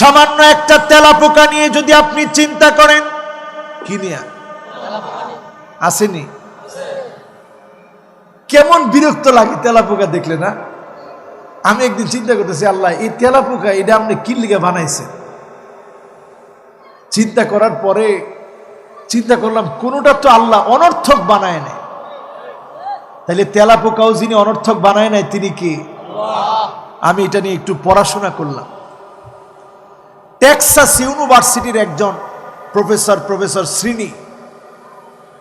সামান্য একটা তেলা পোকা নিয়ে যদি আপনি চিন্তা করেন, কি নিয়ে? আসেনি? কেমন বিরক্ত লাগে তেলা পোকা দেখলে না? আমি একদিন চিন্তা করতেছি, আল্লাহ, এই তেলা পোকা এটা আপনি কি লিগে বানাইছে চিন্তা করার পরে চিন্তা করলাম, কোনোটা তো আল্লাহ অনর্থক বানায় নাই। তাহলে তেলা পোকাও যিনি অনর্থক বানায় নাই, তিনি কি? আমি এটা নিয়ে একটু পড়াশোনা করলাম। টেক্সাস ইউনিভার্সিটির একজন প্রফেসর প্রফেসর শ্রীনি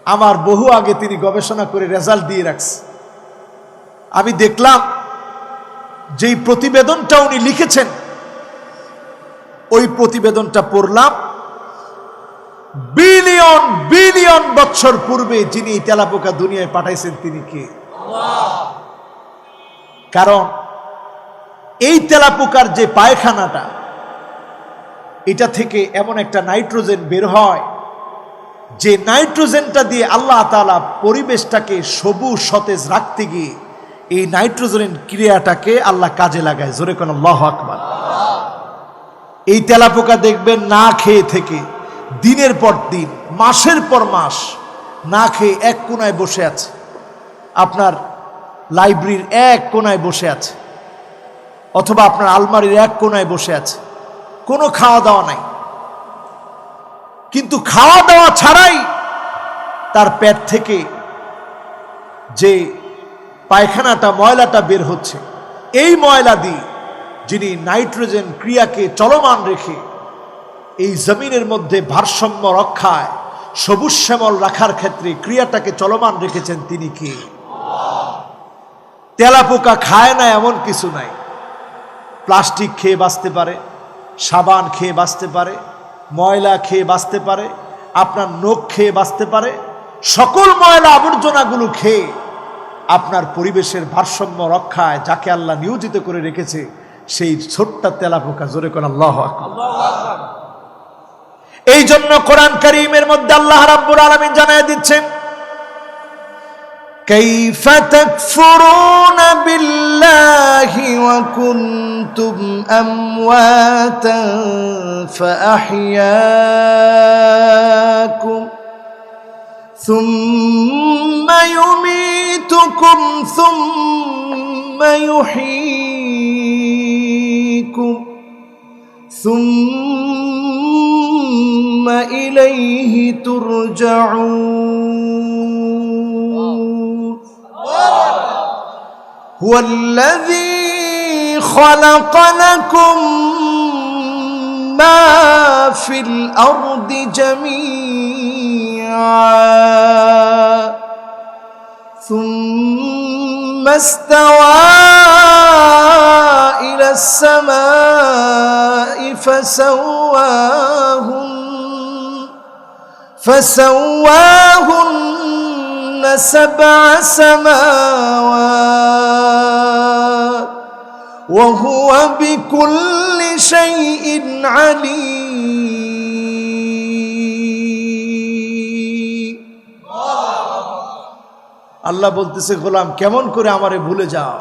আমার বহু আগে তিনি গবেষণা করে রেজাল্ট দিয়ে রাখছে। আমি দেখলাম যেই প্রতিবেদনটা উনি লিখেছেন ওই প্রতিবেদনটা পড়লাম বিলিয়ন বিলিয়ন বছর পূর্বে যিনি তেলাপোকা দুনিয়ায় পাঠাইছেন তিনি কে? কারণ এই তেলাপোকার যে পায়খানাটা এটা থেকে এমন একটা নাইট্রোজেন বের হয় যে নাইট্রোজেনটা দিয়ে আল্লাহ তালা পরিবেশটাকে সবুজ, সতেজ রাখতে গিয়ে এই নাইট্রোজেন ক্রিয়াটাকে আল্লাহ কাজে লাগায়। জোরে কোন আল্লাহ আকবার। এই তেলাপোকা দেখবেন না খেয়ে থেকে দিনের পর দিন, মাসের পর মাস না খেয়ে এক কোনায় বসে আছে। আপনার লাইব্রেরির এক কোনায় বসে আছে। অথবা আপনার আলমারির এক কোনায় বসে আছে। কোনো খাওয়া দাওয়া নাই। কিন্তু খাওয়া দাওয়া ছাড়াই তার পেট থেকে যে পায়খানাটা, ময়লাটা বের হচ্ছে, এই ময়লা দিয়ে যিনি নাইট্রোজেন ক্রিয়াকে চলমান রেখে এই জমিনের মধ্যে ভারসাম্য রক্ষায় সবুজ শ্যামল রাখার ক্ষেত্রে ক্রিয়াটাকে চলমান রেখেছেন তিনি কে? তেলাপোকা খায় না এমন কিছু নাই। প্লাস্টিক খেয়ে বাঁচতে পারে সাবান খেয়ে বাঁচতে পারে ময়লা খেয়ে বাঁচতে পারে আপনার নখ খেয়ে বাঁচতে পারে সকল ময়লা আবর্জনাগুলো খেয়ে আপনার পরিবেশের ভারসাম্য রক্ষায় যাকে আল্লাহ নিয়োজিত করে রেখেছে সেই ছোট্ট তেলাপোকা জোরে কোন আল্লাহ। এই জন্য কোরআন করিমের মধ্যে আল্লাহ রাব্বুল আলামিন জানায় দিচ্ছেন كيف تكفرون بالله وكنتم أمواتا فأحياكم ثم يميتكم ثم يحييكم ثم إليه ترجعون هو الذي خلق لكم ما في الأرض جميعا ثم استوى إلى السماء فسواهن فسواهن سبع سماوات وهو بكل شيء عليم আল্লাহ বলতেছে গোলাম কেমন করে আমারে ভুলে যাও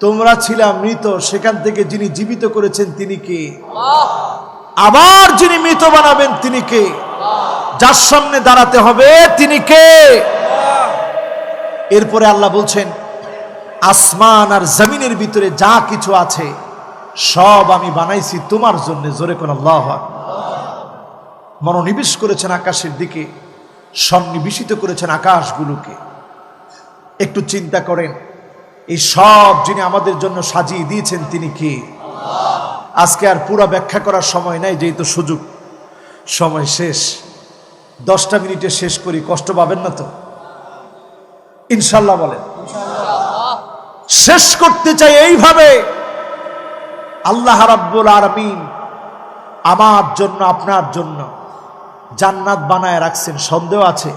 তোমরা ছিলাম মৃত সেখান থেকে যিনি জীবিত করেছেন তিনি কে আবার যিনি মৃত বানাবেন তিনি কে যার সামনে দাঁড়াতে হবে তিনি কে এরপরে আল্লাহ বলছেন আসমান আর জমিনের ভিতরে যা কিছু আছে, সব আমি বানাইছি তোমার জন্য, জোরে কোন মনোনিবেশ করেছেন আকাশের দিকে, সন্নিবেশিত করেছেন আকাশগুলোকে। একটু চিন্তা করেন, এই সব যিনি আমাদের জন্য সাজিয়ে দিয়েছেন তিনি কে? আজকে আর পুরো ব্যাখ্যা করার সময় নাই, যেহেতু সুযোগ। সময় শেষ। দশটা মিনিটে শেষ করি, কষ্ট পাবেন না তো? ইনশাল্লাহ বলেন। শেষ করতে চাই এইভাবে। আল্লাহ রাব্বুল আলামিন আমার জন্য আপনার জন্য জান্নাত বানায় রাখছেন। সন্দেহ আছে?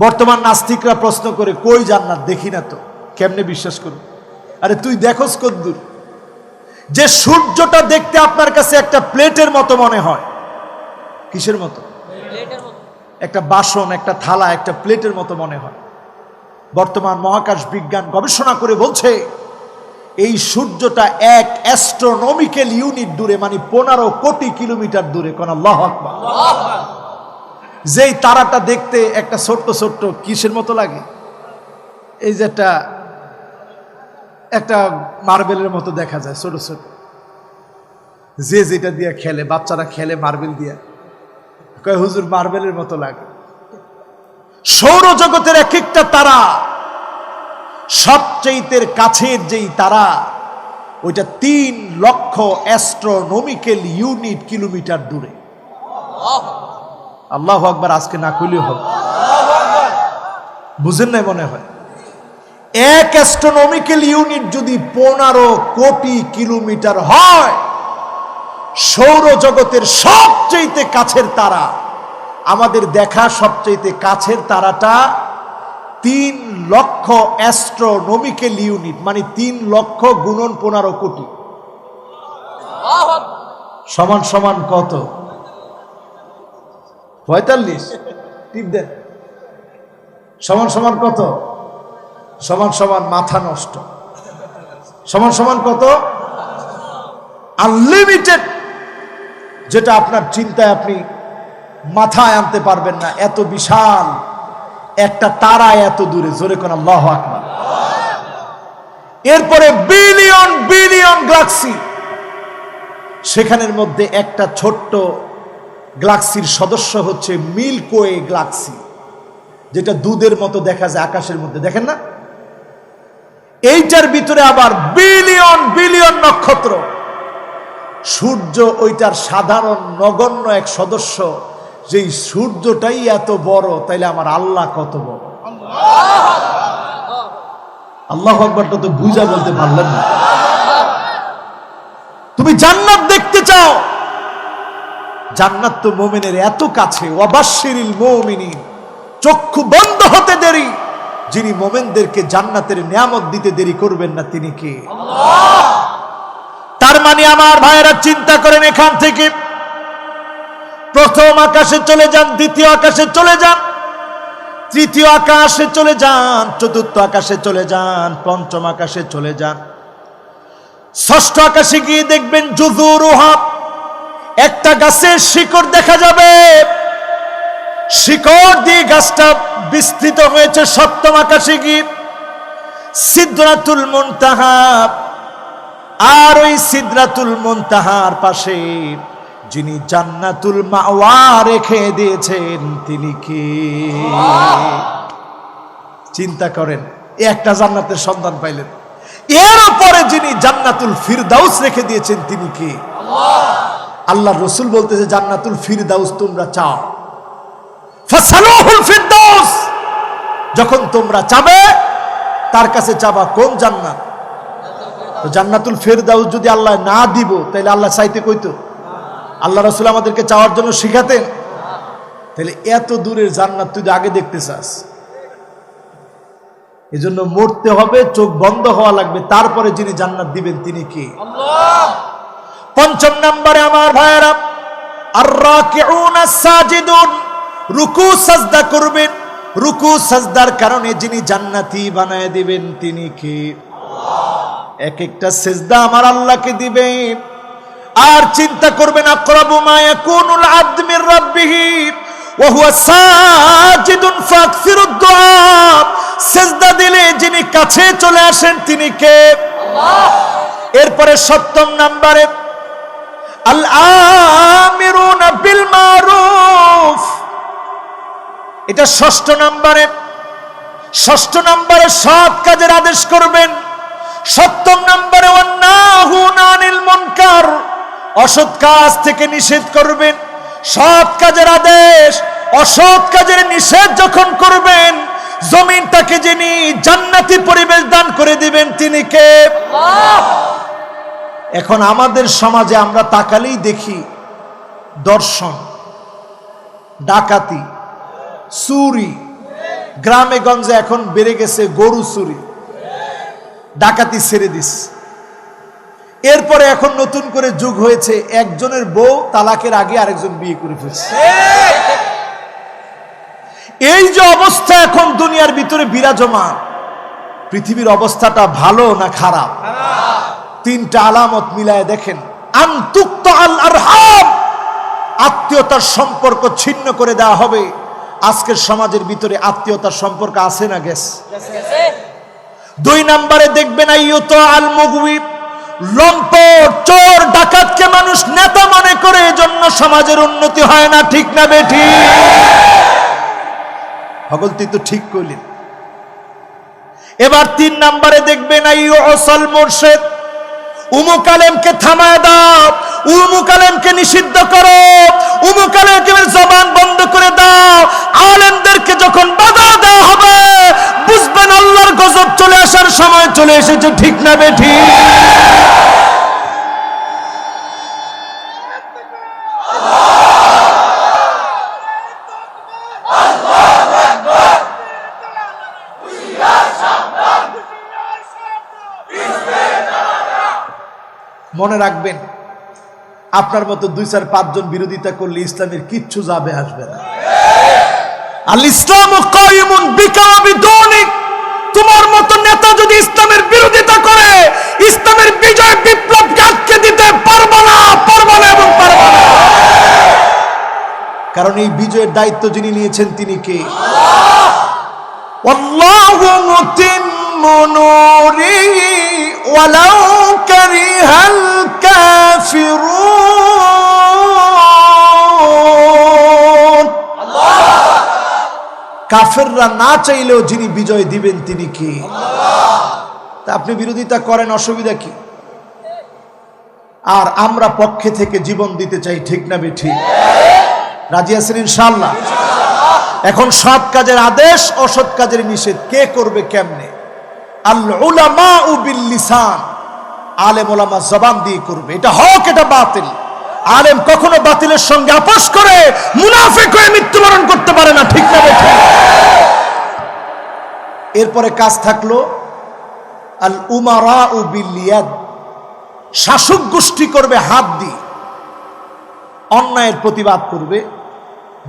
বর্তমান নাস্তিকরা প্রশ্ন করে কই জান্নাত? দেখি না তো। কেমনে বিশ্বাস করুন? আরে তুই দেখোস কদ্দুর যে সূর্যটা দেখতে আপনার কাছে একটা প্লেটের মতো মনে হয়। কিসের মতো। একটা বাসন একটা থালা একটা প্লেটের মতো মনে হয়। বর্তমান মহাকাশ বিজ্ঞান গবেষণা করে বলছে, এই সূর্যটা এক অ্যাস্ট্রোনমিক্যাল ইউনিট দূরে মানে পনেরো কোটি কিলোমিটার দূরে, কোন আল্লাহ যেই তারাটা দেখতে একটা ছোট্ট ছোট্ট, কিসের মতো লাগে? এই যে একটা একটা মার্বেলের মতো দেখা যায়, ছোট ছোট। যে যেটা দিয়ে খেলে, বাচ্চারা খেলে মার্বেল দিয়ে। কয়, হুজুর, মার্বেলের মতো লাগে। সৌরজগতের এক একটা তারা সবচেয়েতে কাছের যেই তারা, ওইটা তিন লক্ষ অ্যাস্ট্রোনমিক্যাল ইউনিট কিলোমিটার দূরে। আল্লাহ আকবার, আজকে না কইলেও হবে। বুঝেন নাই মনে হয়? এক অ্যাস্ট্রোনমিক্যাল ইউনিট যদি পনেরো কোটি কিলোমিটার হয়, সৌরজগতের সবচেয়ে কাছের তারা আমাদের দেখা সবচেয়ে কাছের তারাটা তিন লক্ষ অ্যাস্ট্রোনমিক্যাল ইউনিট মানে তিন লক্ষ গুণন পনেরো কোটি। সমান সমান কত? পঁয়তাল্লিশ। দেন। সমান সমান কত? সমান সমান মাথা নষ্ট। সমান সমান কত? আনলিমিটেড, যেটা আপনার চিন্তায় আপনি মাথায় আনতে পারবেন না। এত বিশাল, একটা তারা এত দূরে। জোরে কোন আল্লাহ আকবার। এরপরে বিলিয়ন বিলিয়ন গ্লাক্সি সেখানের মধ্যে একটা ছোট্ট গ্লাক্সির সদস্য হচ্ছে মিল্কওয়ে গ্লাক্সি যেটা দুধের মতো দেখা যায় আকাশের মধ্যে। দেখেন না? এইটার ভিতরে আবার বিলিয়ন বিলিয়ন নক্ষত্র। সূর্য ওইটার সাধারণ নগণ্য এক সদস্য যেই সূর্যটাই এত বড় তাইলে আমার আল্লাহ কত বড়? আল্লাহ আকবরটা তো বুঝা বলতে পারলেন না। তুমি জান্নাত দেখতে চাও? জান্নাত তো মোমেনের এত কাছে অবাশিরিল মোমিনী চক্ষু বন্ধ হতে দেরি। যিনি মোমেনদেরকে জান্নাতের নিয়ামত দিতে দেরি করবেন না তিনি কে? তার মানে আমার ভাইয়েরা চিন্তা করেন এখান থেকে প্রথম আকাশে চলে যান, দ্বিতীয় আকাশে চলে যান, তৃতীয় আকাশে চলে যান, চতুর্থ আকাশে চলে যান, পঞ্চম আকাশে চলে যান। ষষ্ঠ আকাশে গিয়ে দেখবেন জুজুর একটা গাছের শিকড় দেখা যাবে। শিকড় দিয়ে গাছটা বিস্তৃত হয়েছে সপ্তম আকাশে গিয়ে। সিদ্ধাতুল মুনতাহা আর ওই সিদ্ধাতুল মুনতাহার পাশে যিনি জান্নাতুল মাওয়া রেখে দিয়েছেন, তিনি কি? চিন্তা করেন একটা জান্নাতের সন্ধান পাইলেন। এর পরে যিনি জান্নাতুল ফিরদাউস রেখে দিয়েছেন, তিনি কি? আল্লাহ রসুল বলতেছে, জান্নাতুল ফিরদাউস তোমরা চাও। ফিরদাউস! যখন তোমরা চাবে, তার কাছে চাবা কোন জান্নাত? জান্নাতুল ফেরদাউস যদি আল্লাহ না দিব তাহলে আল্লাহ চাইতে কইতো? আল্লাহ রসুল আমাদেরকে চাওয়ার জন্য শিখাতেন। তাহলে এত দূরের জান্নাত তুই আগে দেখতে চাস। এই জন্য মরতে হবে চোখ বন্ধ হওয়া লাগবে। তারপরে যিনি জান্নাত দিবেন তিনি কি? পঞ্চম নম্বরে আমার ভাইয়েরা আর সাজিদুন রুকু সাজদা করবেন। রুকু সাজদার কারণে যিনি জান্নাতি বানায় দিবেন তিনি কি? এক একটা সেজদা আমার আল্লাহকে দিবে আর চিন্তা করবেন যিনি কাছে চলে আসেন, তিনি কে? এরপরে সপ্তম এটা ষষ্ঠ নম্বরে। ষষ্ঠ নম্বরে সৎ কাজের আদেশ করবেন। সপ্তম নম্বরে অন্যাহুনানিল মনকার। অসৎ কাজ থেকে নিষেধ করবেন সৎ কাজের আদেশ অসৎ কাজের নিষেধ যখন করবেন জমিনটাকে যিনি জান্নাতি পরিবেশ দান করে দিবেন তিনি কে? এখন আমাদের সমাজে আমরা তাকালেই দেখি দর্শন ডাকাতি চুরি গ্রামে গঞ্জে এখন বেড়ে গেছে গরু চুরি ডাকাতি ছেড়ে দিস এরপরে এখন নতুন করে যুগ হয়েছে একজনের বউ তালাকের আগে আরেকজন বিয়ে করে ফেলছে। এই যে অবস্থা এখন দুনিয়ার ভিতরে বিরাজমান পৃথিবীর অবস্থাটা ভালো না খারাপ? তিনটা আলামত মিলায় দেখেন আন্তুক্ত আল আরহাম আত্মীয়তার সম্পর্ক ছিন্ন করে দেওয়া হবে। আজকের সমাজের ভিতরে আত্মীয়তার সম্পর্ক আছে না গেছে? দুই নম্বরে দেখবেন আইয়ুত আল মুগবি লম্পট, চোর, ডাকাতকে মানুষ নেতা মনে করে, এজন্য সমাজের উন্নতি হয় না, ঠিক না বেঠি? ভগলতি তো ঠিক করলেন এবার তিন নম্বরে দেখবেন আই অসল মোর্শেদ। উমুক আলেমকে থামায় দাও উমুক আলেমকে নিষিদ্ধ করো উমুক আলেমকে জবান বন্ধ করে দাও, আলেমদেরকে যখন বাধা দেওয়া হবে, বুঝবেন আল্লাহর গজব চলে আসার সময় চলে এসেছে, ঠিক না বেঠি মনে রাখবেন, আপনার মতো দুই চার পাঁচজন বিরোধিতা করলে ইসলামের কিচ্ছু যাবে, আসবে না। আল ইসলাম তোমার মতো নেতা যদি ইসলামের বিরোধিতা করে, ইসলামের বিজয় দিতে পারব না পারব না এবং পারব না। কারণ এই বিজয়ের দায়িত্ব যিনি নিয়েছেন তিনি কে? আল্লাহ। মুতিম্মু ولو كره الكافرون কাফেররা না চাইলেও যিনি বিজয় দিবেন তিনি কি তা আপনি বিরোধিতা করেন অসুবিধা কি আর আমরা পক্ষে থেকে জীবন দিতে চাই ঠিক না বেঠি রাজি আছেন ইনশাল্লাহ এখন সৎ কাজের আদেশ অসৎ কাজের নিষেধ কে করবে কেমনে আল্লামা উ বিল্লিসান। আলেম ওলামা জবান দিয়ে করবে। এটা হক, এটা বাতিল। আলেম কখনো বাতিলের সঙ্গে আপোষ করে মুনাফিক হয়ে মৃত্যুবরণ করতে পারে না, ঠিক না এরপরে কাজ থাকল আল উমারা বিল্লিয়াদ। শাসক গোষ্ঠী করবে হাত দিয়ে। অন্যায়ের প্রতিবাদ করবে।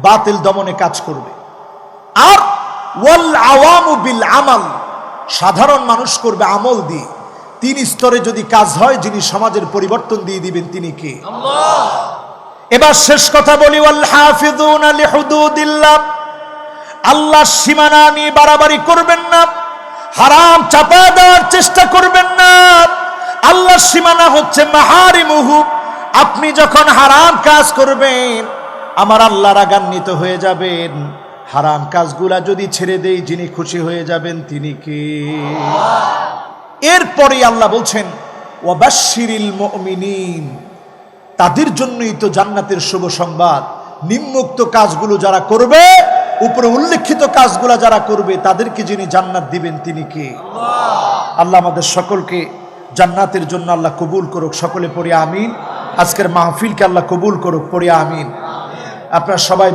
বাতিল দমনে কাজ করবে। আর ওয়াল আওয়ামু বিল আমাল সাধারণ মানুষ করবে আমল দিয়ে। তিন স্তরে যদি কাজ হয় যিনি সমাজের পরিবর্তন দিয়ে দিবেন তিনি কে? এবার শেষ কথা বলি আল্লাহ সীমানা নিয়ে বাড়াবাড়ি করবেন না হারাম চাপা দেওয়ার চেষ্টা করবেন না। আল্লাহ সীমানা হচ্ছে মাহারি মুহু আপনি যখন হারাম কাজ করবেন আমার আল্লাহ রাগান্বিত হয়ে যাবেন। হারাম কাজগুলা যদি ছেড়ে দেই যিনি খুশি হয়ে যাবেন তিনি কে? এরপরে আল্লাহ বলছেন ওয়াবাশিরিল মুমিনিন তাদের জন্যই তো জান্নাতের শুভ সংবাদ। নিম্নোক্ত কাজগুলো যারা করবে উপরে উল্লেখিত কাজগুলো যারা করবে তাদেরকে যিনি জান্নাত দিবেন তিনি কে? আল্লাহ আমাদের সকলকে জান্নাতের জন্য আল্লাহ কবুল করুক। সকলে পড়ে আমিন। আজকের মাহফিলকে আল্লাহ কবুল করুক। পড়ে আমিন। আপনারা সবাই